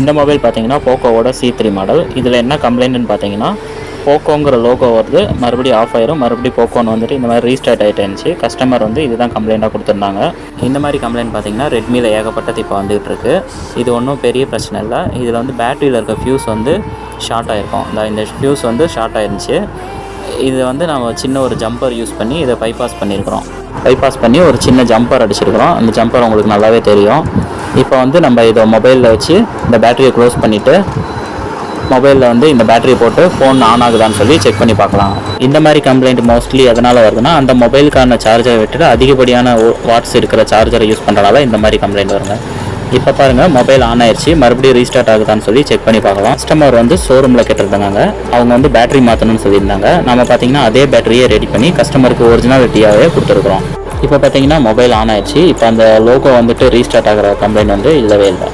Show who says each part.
Speaker 1: இந்த மொபைல் பார்த்தீங்கன்னா போக்கோவோட C three model இதில் என்ன கம்ப்ளைண்ட்னு பார்த்தீங்கன்னா போக்கோங்கிற லோகோ வருது மறுபடியும் ஆஃப் ஆயிரும் மறுபடியும் போக்கோன்னு வந்துட்டு இந்த மாதிரி ரீஸ்டார்ட் ஆகிட்டு இருந்துச்சு கஸ்டமர் வந்து இதுதான் கம்ப்ளைண்ட்டாக கொடுத்துருந்தாங்க. இந்த மாதிரி கம்ப்ளைண்ட் பார்த்தீங்கன்னா ரெட்மியில் ஏகப்பட்டது இப்போ வந்துகிட்டு இருக்கு இது ஒன்றும் பெரிய பிரச்சனை இல்லை. இதில் வந்து பேட்டரியில் இருக்க ஃபியூஸ் வந்து ஷார்ட் ஆகிருக்கும் இந்த இந்த ஃபியூஸ் வந்து ஷார்ட் ஆயிருந்துச்சு. இது வந்து நம்ம சின்ன ஒரு ஜம்பர் யூஸ் பண்ணி இதை பைபாஸ் பண்ணியிருக்கிறோம். பைபாஸ் பண்ணி ஒரு சின்ன ஜம்பர் அடிச்சிருக்கிறோம். அந்த ஜம்பர் உங்களுக்கு நல்லாவே தெரியும். இப்போ வந்து நம்ம இதை மொபைலில் வச்சு இந்த பேட்டரியை க்ளோஸ் பண்ணிவிட்டு மொபைலில் வந்து இந்த பேட்டரி போட்டு ஃபோன் ஆன் ஆகுதான்னு சொல்லி செக் பண்ணி பார்க்கலாம். இந்த மாதிரி கம்ப்ளைண்ட் மோஸ்ட்லி எதனால் வருதுன்னா அந்த மொபைலுக்கான சார்ஜரை விட்டுட்டு அதிகப்படியான வாட்ஸ் இருக்கிற சார்ஜரை யூஸ் பண்ணுறனால இந்த மாதிரி கம்ப்ளைண்ட் வருங்க. இப்போ பாருங்கள் மொபைல் ஆன் ஆயிடுச்சு மறுபடியும் ரீஸ்டார்ட் ஆகுதான்னு சொல்லி செக் பண்ணி பார்க்கலாம். கஸ்டமர் வந்து ஷோரூமில் கேட்டிருந்தாங்க. அவங்க வந்து பேட்டரி மாற்றணும்னு சொல்லியிருந்தாங்க. நம்ம பார்த்தீங்கன்னா அதே பேட்டரியை ரெடி பண்ணி கஸ்டமருக்கு ஒரிஜினாலிட்டியாகவே கொடுத்துருக்குறோம். இப்போ பார்த்தீங்கன்னா மொபைல் ஆன் ஆயிடுச்சு இப்போ அந்த லோகோ வந்துட்டு ரீஸ்டார்ட் ஆகிற கம்ப்ளைண்ட் வந்து இல்லவே இல்லை.